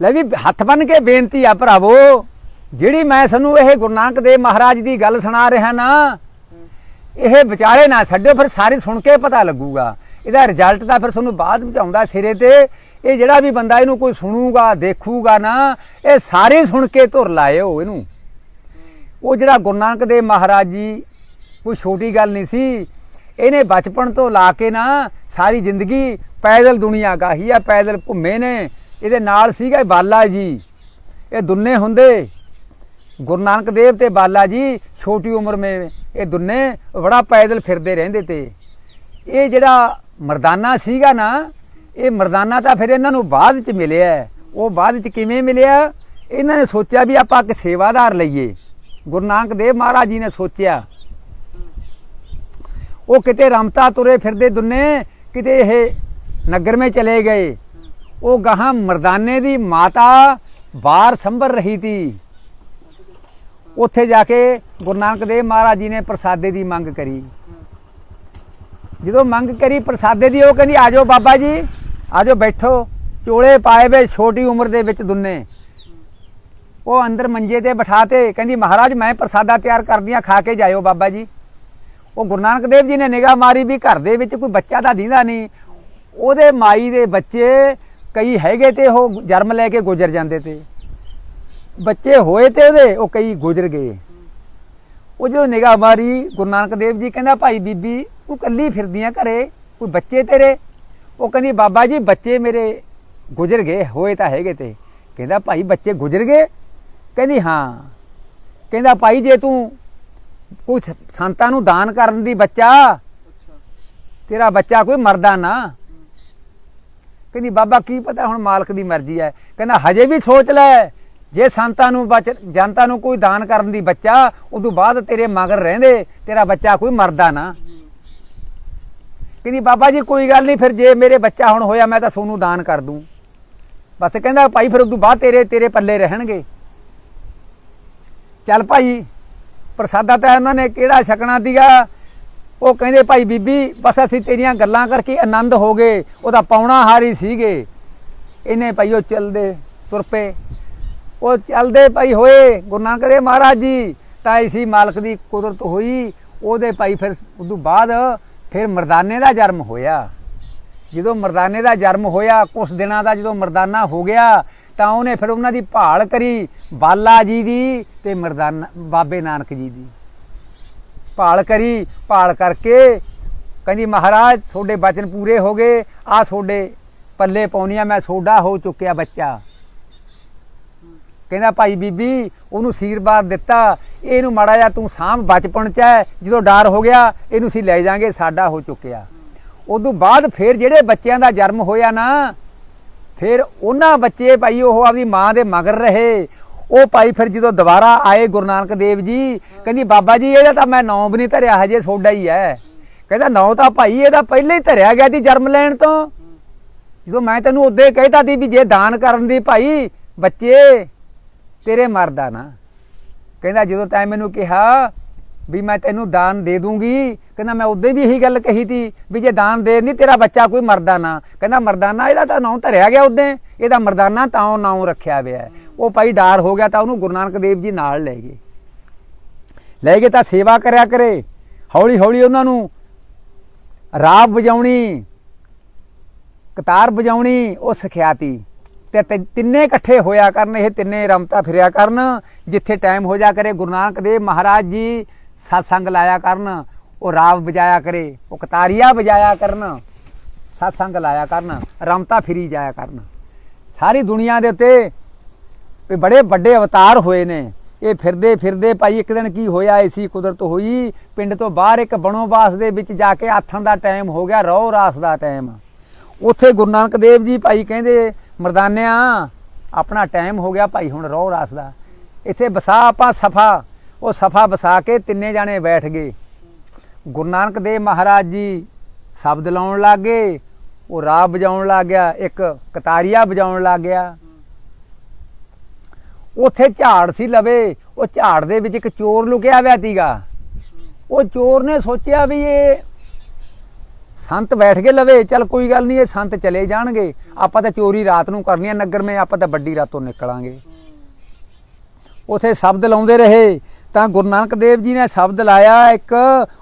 ਲੈ ਵੀ ਹੱਥ ਬੰਨ ਕੇ ਬੇਨਤੀ ਆ ਭਰਾਵੋ, ਜਿਹੜੀ ਮੈਂ ਸਾਨੂੰ ਇਹ ਗੁਰੂ ਨਾਨਕ ਦੇਵ ਮਹਾਰਾਜ ਦੀ ਗੱਲ ਸੁਣਾ ਰਿਹਾ ਨਾ, ਇਹ ਵਿਚਾਰੇ ਨਾ ਛੱਡਿਓ, ਫਿਰ ਸਾਰੇ ਸੁਣ ਕੇ ਪਤਾ ਲੱਗੂਗਾ। ਇਹਦਾ ਰਿਜ਼ਲਟ ਤਾਂ ਫਿਰ ਤੁਹਾਨੂੰ ਬਾਅਦ ਵਿੱਚ ਆਉਂਦਾ ਸਿਰੇ ਤੇ। ਇਹ ਜਿਹੜਾ ਵੀ ਬੰਦਾ ਇਹਨੂੰ ਕੋਈ ਸੁਣੂਗਾ, ਦੇਖੂਗਾ ਨਾ, ਇਹ ਸਾਰੇ ਸੁਣ ਕੇ ਧੁਰ ਲਾਇਓ ਇਹਨੂੰ। ਉਹ ਜਿਹੜਾ ਗੁਰੂ ਨਾਨਕ ਦੇਵ ਮਹਾਰਾਜ ਜੀ, ਕੋਈ ਛੋਟੀ ਗੱਲ ਨਹੀਂ ਸੀ, ਇਹਨੇ ਬਚਪਨ ਤੋਂ ਲਾ ਕੇ ਨਾ ਸਾਰੀ ਜ਼ਿੰਦਗੀ ਪੈਦਲ ਦੁਨੀਆ ਗਾਹੀ ਆ, ਪੈਦਲ ਘੁੰਮੇ ਨੇ ਇਹਦੇ ਨਾਲ ਸੀਗਾ ਬਾਲਾ ਜੀ। ਇਹ ਦੁੰਨੇ ਹੁੰਦੇ। ਗੁਰੂ ਨਾਨਕ ਦੇਵ ਤੇ ਬਾਲਾ ਜੀ, ਛੋਟੀ ਉਮਰ ਮੇ ਇਹ ਦੁੰਨੇ ਬੜਾ ਪੈਦਲ ਫਿਰਦੇ ਰਹਿੰਦੇ ਤੇ। ਇਹ ਜਿਹੜਾ ਮਰਦਾਨਾ ਸੀਗਾ ਨਾ, ਇਹ ਮਰਦਾਨਾ ਤਾਂ ਫਿਰ ਇਹਨਾਂ ਨੂੰ ਬਾਅਦ ਚ ਮਿਲਿਆ। ਉਹ ਬਾਅਦ ਚ ਕਿਵੇਂ ਮਿਲਿਆ? ਇਹਨਾਂ ਨੇ ਸੋਚਿਆ ਵੀ ਆਪਾਂ ਇੱਕ ਸੇਵਾਦਾਰ ਲਈਏ। ਗੁਰੂ ਨਾਨਕ ਦੇਵ ਮਹਾਰਾਜ ਜੀ ਨੇ ਸੋਚਿਆ। ਉਹ ਕਿਤੇ ਰਮਤਾ ਤੁਰੇ ਫਿਰਦੇ ਦੁੰਨੇ, ਕਿਤੇ ਇਹ ਨਗਰ ਮੇ ਚਲੇ ਗਏ। ਉਹ ਗਾਹਾਂ ਮਰਦਾਨੇ ਦੀ ਮਾਤਾ ਬਾਹਰ ਸੰਭਰ ਰਹੀ ਤੀ। ਉੱਥੇ ਜਾ ਕੇ ਗੁਰੂ ਨਾਨਕ ਦੇਵ ਮਹਾਰਾਜ ਜੀ ਨੇ ਪ੍ਰਸਾਦੇ ਦੀ ਮੰਗ ਕਰੀ। ਜਦੋਂ ਮੰਗ ਕਰੀ ਪ੍ਰਸਾਦੇ ਦੀ, ਉਹ ਕਹਿੰਦੀ ਆਜੋ ਬਾਬਾ ਜੀ ਆਜੋ ਬੈਠੋ। ਚੋਲੇ ਪਾਏ ਵੇ ਛੋਟੀ ਉਮਰ ਦੇ ਵਿੱਚ ਦੁੰਨੇ। ਉਹ ਅੰਦਰ ਮੰਜੇ ਤੇ ਬਿਠਾਤੇ, ਕਹਿੰਦੀ, ਮਹਾਰਾਜ, ਮੈਂ ਪ੍ਰਸਾਦਾ ਤਿਆਰ ਕਰਦੀਆਂ ਖਾ ਕੇ ਜਾਇਓ ਬਾਬਾ ਜੀ। ਉਹ ਗੁਰੂ ਨਾਨਕ ਦੇਵ ਜੀ ਨੇ ਨਿਗਾਹ ਮਾਰੀ ਵੀ ਘਰ ਦੇ ਵਿੱਚ ਕੋਈ ਬੱਚਾ ਤਾਂ ਦੀਂਦਾ ਨਹੀਂ। ਉਹਦੇ ਮਾਈ ਦੇ ਬੱਚੇ ਕਈ ਹੈਗੇ ਤੇ ਉਹ ਜਨਮ ਲੈ ਕੇ ਗੁਜ਼ਰ ਜਾਂਦੇ ਤੇ। ਬੱਚੇ ਹੋਏ ਤੇ ਉਹਦੇ, ਉਹ ਕਈ ਗੁਜ਼ਰ ਗਏ। ਉਹ ਜਦੋਂ ਨਿਗਾਹ ਮਾਰੀ, ਗੁਰੂ ਨਾਨਕ ਦੇਵ ਜੀ ਕਹਿੰਦਾ, ਭਾਈ ਬੀਬੀ, ਤੂੰ ਕੱਲੀ ਫਿਰਦੀਆਂ ਘਰੇ, ਕੋਈ ਬੱਚੇ ਤੇਰੇ? ਉਹ ਕਹਿੰਦੀ, ਬਾਬਾ ਜੀ, ਬੱਚੇ ਮੇਰੇ ਗੁਜ਼ਰ ਗਏ, ਹੋਏ ਤਾਂ ਹੈਗੇ ਤੇ। ਕਹਿੰਦਾ, ਭਾਈ, ਬੱਚੇ ਗੁਜ਼ਰ ਗਏ? ਕਹਿੰਦੀ, ਹਾਂ। ਕਹਿੰਦਾ, ਭਾਈ, ਜੇ ਤੂੰ ਕੋਈ ਸੰਤਾਂ ਨੂੰ ਦਾਨ ਕਰਨ ਦੀ ਬੱਚਾ, ਤੇਰਾ ਬੱਚਾ ਕੋਈ ਮਰਦਾ ਨਾ। ਕਹਿੰਦੀ, ਬਾਬਾ, ਕੀ ਪਤਾ ਹੁਣ ਮਾਲਕ ਦੀ ਮਰਜ਼ੀ ਹੈ? ਕਹਿੰਦਾ, ਹਜੇ ਵੀ ਸੋਚ ਲੈ। ਜੇ ਸੰਤਾਂ ਨੂੰ ਬਚ, ਜਨਤਾ ਨੂੰ ਕੋਈ ਦਾਨ ਕਰਨ ਦੀ ਬੱਚਾ, ਉਦੋਂ ਬਾਅਦ ਤੇਰੇ ਮਗਰ ਰਹਿੰਦੇ, ਤੇਰਾ ਬੱਚਾ ਕੋਈ ਮਰਦਾ ਨਾ। ਕਹਿੰਦੀ, ਬਾਬਾ ਜੀ, ਕੋਈ ਗੱਲ ਨਹੀਂ, ਫਿਰ ਜੇ ਮੇਰੇ ਬੱਚਾ ਹੁਣ ਹੋਇਆ, ਮੈਂ ਤਾਂ ਸੋਨੂੰ ਦਾਨ ਕਰ ਦੂੰ। ਬਸ ਕਹਿੰਦਾ, ਭਾਈ, ਫਿਰ ਉਦੋਂ ਬਾਅਦ ਤੇਰੇ ਤੇਰੇ ਪੱਲੇ ਰਹਿਣਗੇ। ਚੱਲ ਭਾਈ, ਪ੍ਰਸਾਦਾ ਤਾਂ ਉਹਨਾਂ ਨੇ ਕਿਹੜਾ ਛਕਣਾ ਦੀਗਾ ਉਹ ਕਹਿੰਦੇ, ਭਾਈ ਬੀਬੀ, ਬਸ ਅਸੀਂ ਤੇਰੀਆਂ ਗੱਲਾਂ ਕਰਕੇ ਆਨੰਦ ਹੋ ਗਏ। ਉਹਦਾ ਪੌਣਾ ਹਾਰੀ ਸੀਗੇ। ਇਹਨੇ ਭਾਈ ਉਹ ਚੱਲਦੇ ਤੁਰ ਪਏ। ਉਹ ਚੱਲਦੇ ਭਾਈ ਹੋਏ, ਗੁਰੂ ਨਾਨਕ ਦੇਵ ਮਹਾਰਾਜ ਜੀ। ਤਾਂ ਇਸੀ ਮਾਲਕ ਦੀ ਕੁਦਰਤ ਹੋਈ। ਉਹਦੇ ਭਾਈ ਫਿਰ ਉਦੋਂ ਬਾਅਦ ਫਿਰ ਮਰਦਾਨੇ ਦਾ ਜਨਮ ਹੋਇਆ। ਜਦੋਂ ਮਰਦਾਨੇ ਦਾ ਜਨਮ ਹੋਇਆ ਕੁਝ ਦਿਨਾਂ ਦਾ ਜਦੋਂ ਮਰਦਾਨਾ ਹੋ ਗਿਆ, ਤਾਂ ਉਹਨੇ ਫਿਰ ਉਹਨਾਂ ਦੀ ਭਾਲ ਕਰੀ, ਬਾਲਾ ਜੀ ਦੀ ਤੇ ਮਰਦਾਨਾ, ਬਾਬੇ ਨਾਨਕ ਜੀ ਦੀ। ਭਾਲ ਕਰੀ, ਭਾਲ ਕਰਕੇ ਕਹਿੰਦੀ, ਮਹਾਰਾਜ, ਤੁਹਾਡੇ ਬਚਨ ਪੂਰੇ ਹੋ ਗਏ। ਆ ਤੁਹਾਡੇ ਪੱਲੇ ਪਾਉਣੀਆਂ, ਮੈਂ ਸੋਡਾ ਹੋ ਚੁੱਕਿਆ ਬੱਚਾ। ਕਹਿੰਦਾ, ਭਾਈ ਬੀਬੀ, ਉਹਨੂੰ ਸੀਰਬਾਦ ਦਿੱਤਾ। ਇਹਨੂੰ ਮਾੜਾ ਜਿਹਾ ਤੂੰ ਸਾਂਭ, ਬਚਪਨ ਚ ਹੈ। ਜਦੋਂ ਡਰ ਹੋ ਗਿਆ, ਇਹਨੂੰ ਅਸੀਂ ਲੈ ਜਾਾਂਗੇ, ਸਾਡਾ ਹੋ ਚੁੱਕਿਆ। ਉਦੋਂ ਬਾਅਦ ਫਿਰ ਜਿਹੜੇ ਬੱਚਿਆਂ ਦਾ ਜਨਮ ਹੋਇਆ ਨਾ, ਫਿਰ ਉਹਨਾਂ ਬੱਚੇ ਭਾਈ, ਉਹ ਆਪਦੀ ਮਾਂ ਦੇ ਮਗਰ ਰਹੇ। ਉਹ ਭਾਈ ਫਿਰ ਜਦੋਂ ਦੁਬਾਰਾ ਆਏ ਗੁਰੂ ਨਾਨਕ ਦੇਵ ਜੀ, ਕਹਿੰਦੀ, ਬਾਬਾ ਜੀ, ਇਹਦਾ ਤਾਂ ਮੈਂ ਨਾਂ ਵੀ ਨਹੀਂ ਧਰਿਆ, ਹਜੇ ਤੁਹਾਡਾ ਹੀ ਹੈ। ਕਹਿੰਦਾ, ਨਾਂ ਤਾਂ ਭਾਈ, ਇਹਦਾ ਪਹਿਲੇ ਹੀ ਧਰਿਆ ਗਿਆ ਸੀ ਜਨਮ ਲੈਣ ਤੋਂ। ਜਦੋਂ ਮੈਂ ਤੈਨੂੰ ਉਦੋਂ ਕਹਿਤਾ ਸੀ ਵੀ ਜੇ ਦਾਨ ਕਰਨ ਦੀ ਭਾਈ, ਬੱਚੇ, ਤੇਰੇ ਮਰਦਾ ਨਾ। ਕਹਿੰਦਾ, ਜਦੋਂ ਤੈਂ ਮੈਨੂੰ ਕਿਹਾ ਵੀ ਮੈਂ ਤੈਨੂੰ ਦਾਨ ਦੇ ਦੂੰਗੀ, ਕਹਿੰਦਾ, ਮੈਂ ਉਦੋਂ ਵੀ ਇਹੀ ਗੱਲ ਕਹੀ ਤੀ ਵੀ ਜੇ ਦਾਨ ਦੇ ਨਹੀਂ, ਤੇਰਾ ਬੱਚਾ ਕੋਈ ਮਰਦਾ ਨਾ। ਕਹਿੰਦਾ, ਮਰਦਾਨਾ, ਇਹਦਾ ਤਾਂ ਨਾਂ ਧਰਿਆ ਗਿਆ ਉਦੋਂ। ਇਹਦਾ ਮਰਦਾਨਾ ਤਾਂ ਨਾਂ ਰੱਖਿਆ ਹੋਇਆ ਉਹ ਭਾਈ ਡਾਰ ਹੋ ਗਿਆ ਤਾਂ ਉਹਨੂੰ ਗੁਰੂ ਨਾਨਕ ਦੇਵ ਜੀ ਨਾਲ ਲੈ ਗਏ। ਲੈ ਗਏ ਤਾਂ ਸੇਵਾ ਕਰਿਆ ਕਰੇ। ਹੌਲੀ ਹੌਲੀ ਉਹਨਾਂ ਨੂੰ ਰਾਬ ਵਜਾਉਣੀ, ਕਤਾਰ ਵਜਾਉਣੀ, ਉਹ ਸਿਖਿਆਤੀ। ਤੇ ਤਿ- ਤਿੰਨੇ ਇਕੱਠੇ ਹੋਇਆ ਕਰਨ, ਇਹ ਤਿੰਨੇ ਰਮਤਾ ਫਿਰਿਆ ਕਰਨ, ਜਿੱਥੇ ਟਾਈਮ ਹੋ ਜਾ ਕਰੇ ਗੁਰੂ ਨਾਨਕ ਦੇਵ ਮਹਾਰਾਜ ਜੀ ਸਤਸੰਗ ਲਾਇਆ ਕਰਨ, ਉਹ ਰਾਵ ਵਜਾਇਆ ਕਰੇ, ਉਹ ਕਤਾਰੀਆ ਵਜਾਇਆ ਕਰਨ, ਸਤਸੰਗ ਲਾਇਆ ਕਰਨ, ਰਮਤਾ ਫਿਰੀ ਜਾਇਆ ਕਰਨ। ਸਾਰੀ ਦੁਨੀਆ ਦੇ ਉੱਤੇ ਵੀ ਬੜੇ ਵੱਡੇ ਅਵਤਾਰ ਹੋਏ ਨੇ। ਇਹ ਫਿਰਦੇ ਫਿਰਦੇ ਭਾਈ ਇੱਕ ਦਿਨ ਕੀ ਹੋਇਆ? ਐਸੀ ਕੁਦਰਤ ਹੋਈ। ਪਿੰਡ ਤੋਂ ਬਾਹਰ ਇੱਕ ਬਣੋਬਾਸ ਦੇ ਵਿੱਚ ਜਾ ਕੇ ਆਥਣ ਦਾ ਟਾਈਮ ਹੋ ਗਿਆ, ਰੋਹ ਰਾਸ ਦਾ ਟਾਈਮ। ਉੱਥੇ ਗੁਰੂ ਨਾਨਕ ਦੇਵ ਜੀ ਭਾਈ ਕਹਿੰਦੇ, ਮਰਦਾਨਿਆਂ, ਆਪਣਾ ਟਾਈਮ ਹੋ ਗਿਆ ਭਾਈ, ਹੁਣ ਰੋਹ ਰਾਸ ਦਾ। ਇੱਥੇ ਵਸਾ ਆਪਾਂ ਸਫਾ। ਉਹ ਸਫਾ ਵਸਾ ਕੇ ਤਿੰਨੇ ਜਾਣੇ ਬੈਠ ਗਏ। ਗੁਰੂ ਨਾਨਕ ਦੇਵ ਮਹਾਰਾਜ ਜੀ ਸ਼ਬਦ ਲਾਉਣ ਲੱਗੇ ਉਹ ਰਾਹ ਵਜਾਉਣ ਲੱਗ ਗਿਆ। ਇੱਕ ਕਤਾਰੀਆ ਵਜਾਉਣ ਲੱਗ ਗਿਆ। ਉੱਥੇ ਝਾੜ ਸੀ ਲਵੇ, ਉਹ ਝਾੜ ਦੇ ਵਿੱਚ ਇੱਕ ਚੋਰ ਲੁਕਿਆ ਹੋਇਆ ਸੀਗਾ। ਉਹ ਚੋਰ ਨੇ ਸੋਚਿਆ ਵੀ ਇਹ ਸੰਤ ਬੈਠ ਕੇ ਲਵੇ, ਚੱਲ ਕੋਈ ਗੱਲ ਨਹੀਂ, ਇਹ ਸੰਤ ਚਲੇ ਜਾਣਗੇ। ਆਪਾਂ ਤਾਂ ਚੋਰੀ ਰਾਤ ਨੂੰ ਕਰਨੀ ਆ ਨਗਰ ਮੇ, ਆਪਾਂ ਤਾਂ ਵੱਡੀ ਰਾਤੋਂ ਨਿਕਲਾਂਗੇ। ਉਥੇ ਸ਼ਬਦ ਲਾਉਂਦੇ ਰਹੇ, ਤਾਂ ਗੁਰੂ ਨਾਨਕ ਦੇਵ ਜੀ ਨੇ ਸ਼ਬਦ ਲਾਇਆ ਇੱਕ,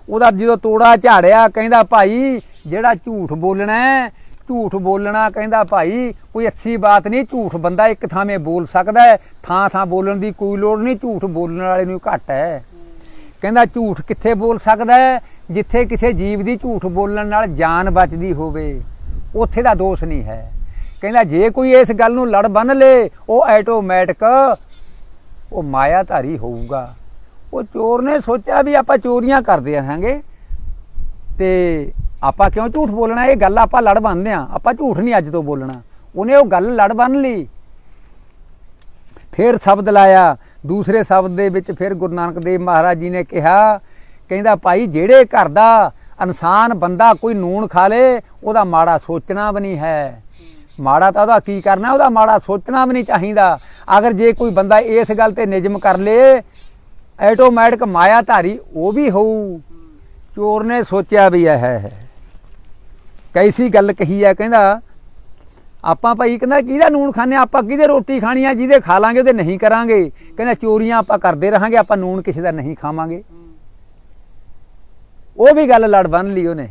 ਉਹਦਾ ਜਦੋਂ ਤੋੜਾ ਝਾੜਿਆ, ਕਹਿੰਦਾ ਭਾਈ, ਜਿਹੜਾ ਝੂਠ ਬੋਲਣਾ ਝੂਠ ਬੋਲਣਾ ਕਹਿੰਦਾ ਭਾਈ, ਕੋਈ ਅੱਛੀ ਬਾਤ ਨਹੀਂ, ਝੂਠ ਬੰਦਾ ਇੱਕ ਥਾਵੇਂ ਬੋਲ ਸਕਦਾ ਹੈ, ਥਾਂ ਥਾਂ ਬੋਲਣ ਦੀ ਕੋਈ ਲੋੜ ਨਹੀਂ, ਝੂਠ ਬੋਲਣ ਵਾਲੇ ਨੂੰ ਘੱਟ ਹੈ। ਕਹਿੰਦਾ ਝੂਠ ਕਿੱਥੇ ਬੋਲ ਸਕਦਾ ਹੈ? ਜਿੱਥੇ ਕਿਸੇ ਜੀਵ ਦੀ ਝੂਠ ਬੋਲਣ ਨਾਲ ਜਾਨ ਬਚਦੀ ਹੋਵੇ, ਉੱਥੇ ਦਾ ਦੋਸ਼ ਨਹੀਂ ਹੈ। ਕਹਿੰਦਾ ਜੇ ਕੋਈ ਇਸ ਗੱਲ ਨੂੰ ਲੜ ਬੰਨ ਲੇ, ਉਹ ਆਟੋਮੈਟਿਕ ਉਹ ਮਾਇਆਧਾਰੀ ਹੋਊਗਾ। ਉਹ ਚੋਰ ਨੇ ਸੋਚਿਆ ਵੀ ਆਪਾਂ ਚੋਰੀਆਂ ਕਰਦੇ ਰਹਾਂਗੇ, ਤੇ ਆਪਾਂ ਕਿਉਂ ਝੂਠ ਬੋਲਣਾ? ਇਹ ਗੱਲ ਆਪਾਂ ਲੜ ਬੰਨਦੇ ਆ ਆਪਾਂ ਝੂਠ ਨਹੀਂ ਅੱਜ ਤੋਂ ਬੋਲਣਾ। ਉਹਨੇ ਉਹ ਗੱਲ ਲੜ ਬੰਨ ਲਈ। ਫਿਰ ਸ਼ਬਦ ਲਾਇਆ। ਦੂਸਰੇ ਸ਼ਬਦ ਦੇ ਵਿੱਚ ਫਿਰ ਗੁਰੂ ਨਾਨਕ ਦੇਵ ਮਹਾਰਾਜ ਜੀ ਨੇ ਕਿਹਾ, ਕਹਿੰਦਾ, ਭਾਈ, ਜਿਹੜੇ ਘਰ ਦਾ ਇਨਸਾਨ ਬੰਦਾ ਕੋਈ ਨੂਣ ਖਾ ਲੇ, ਉਹਦਾ ਮਾੜਾ ਸੋਚਣਾ ਵੀ ਨਹੀਂ ਹੈ। ਮਾੜਾ ਤਾਂ ਉਹਦਾ ਕੀ ਕਰਨਾ? ਉਹਦਾ ਮਾੜਾ ਸੋਚਣਾ ਵੀ ਨਹੀਂ ਚਾਹੀਦਾ। ਅਗਰ ਜੇ ਕੋਈ ਬੰਦਾ ਇਸ ਗੱਲ ਤੇ ਨਿਯਮ ਕਰ ਲੇ, ਆਟੋਮੈਟਿਕ ਮਾਇਆਧਾਰੀ ਉਹ ਵੀ ਹੋਊ। ਚੋਰ ਨੇ ਸੋਚਿਆ ਵੀ ਇਹ ਹੈ। ਕੈਸੀ ਗੱਲ ਕਹੀ ਹੈ ਕਹਿੰਦਾ, ਆਪਾਂ ਭਾਈ ਕਹਿੰਦਾ ਕਿਹਦਾ ਨੂਣ ਖਾਣੇ ਆਪਾਂ ਕਿਹਦੇ ਰੋਟੀ ਖਾਣੀ ਆ? ਜਿਹਦੇ ਖਾ ਲਾਂਗੇ ਉਹਦੇ ਨਹੀਂ ਕਰਾਂਗੇ। ਕਹਿੰਦਾ ਚੋਰੀਆਂ ਆਪਾਂ ਕਰਦੇ ਰਹਾਂਗੇ, ਆਪਾਂ ਨੂਣ ਕਿਸੇ ਦਾ ਨਹੀਂ ਖਾਵਾਂਗੇ। ਉਹ ਵੀ ਗੱਲ ਲੜ ਬੰਨ ਲਈ ਉਹਨੇ।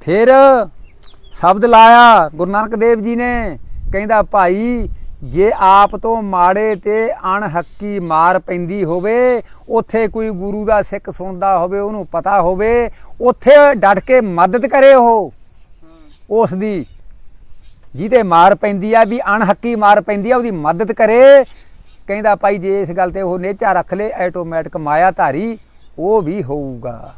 ਫਿਰ ਸ਼ਬਦ ਲਾਇਆ, ਗੁਰੂ ਨਾਨਕ ਦੇਵ ਜੀ ਨੇ, ਕਹਿੰਦਾ ਭਾਈ ਜੇ ਆਪ ਤੋਂ ਮਾੜੇ ਤੇ ਅਣਹੱਕੀ ਮਾਰ ਪੈਂਦੀ ਹੋਵੇ, ਉੱਥੇ ਕੋਈ ਗੁਰੂ ਦਾ ਸਿੱਖ ਸੁਣਦਾ ਹੋਵੇ, ਉਹਨੂੰ ਪਤਾ ਹੋਵੇ, ਉੱਥੇ ਡਟ ਕੇ ਮਦਦ ਕਰੇ ਉਹ। ਉਸ ਦੀ ਜਿਹਦੇ ਮਾਰ ਪੈਂਦੀ ਆ ਵੀ ਅਣਹੱਕੀ ਮਾਰ ਪੈਂਦੀ ਆ, ਉਹਦੀ ਮਦਦ ਕਰੇ। ਕਹਿੰਦਾ ਭਾਈ ਜੇ ਇਸ ਗੱਲ ਤੇ ਉਹ ਨੇਚਾ ਰੱਖ ਲੇ ਆਟੋਮੈਟਿਕ ਮਾਇਆ ਧਾਰੀ ਉਹ ਵੀ ਹੋਊਗਾ।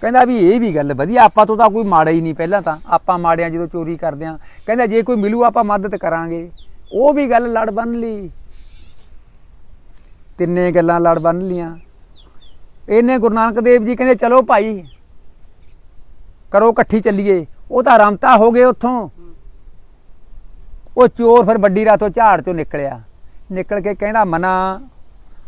ਕਹਿੰਦਾ ਵੀ ਇਹ ਵੀ ਗੱਲ ਵਧੀਆ, ਆਪਾਂ ਤੋਂ ਤਾਂ ਕੋਈ ਮਾੜਾ ਹੀ ਨਹੀਂ ਪਹਿਲਾਂ ਤਾਂ। ਆਪਾਂ ਮਾੜਿਆਂ ਜਦੋਂ ਚੋਰੀ ਕਰਦੇ ਆ। ਕਹਿੰਦਾ ਜੇ ਕੋਈ ਮਿਲੂ, ਆਪਾਂ ਮਦਦ ਕਰਾਂਗੇ। ਉਹ ਵੀ ਗੱਲ ਲੜ ਬੰਨ ਲਈ। ਤਿੰਨੇ ਗੱਲਾਂ ਲੜ ਬੰਨ ਲੀਆਂ। ਇਹਨੇ ਗੁਰੂ ਨਾਨਕ ਦੇਵ ਜੀ ਕਹਿੰਦੇ, ਚਲੋ ਭਾਈ, ਕਰੋ ਇਕੱਠੀ ਚੱਲੀਏ। ਉਹ ਤਾਂ ਰਮਤਾ ਹੋ ਗਏ ਉੱਥੋਂ। ਉਹ ਚੋਰ ਫਿਰ ਵੱਡੀ ਰਾਤੋਂ ਝਾੜ ਚੋਂ ਨਿਕਲਿਆ। ਨਿਕਲ ਕੇ ਕਹਿੰਦਾ, ਮਨਾ,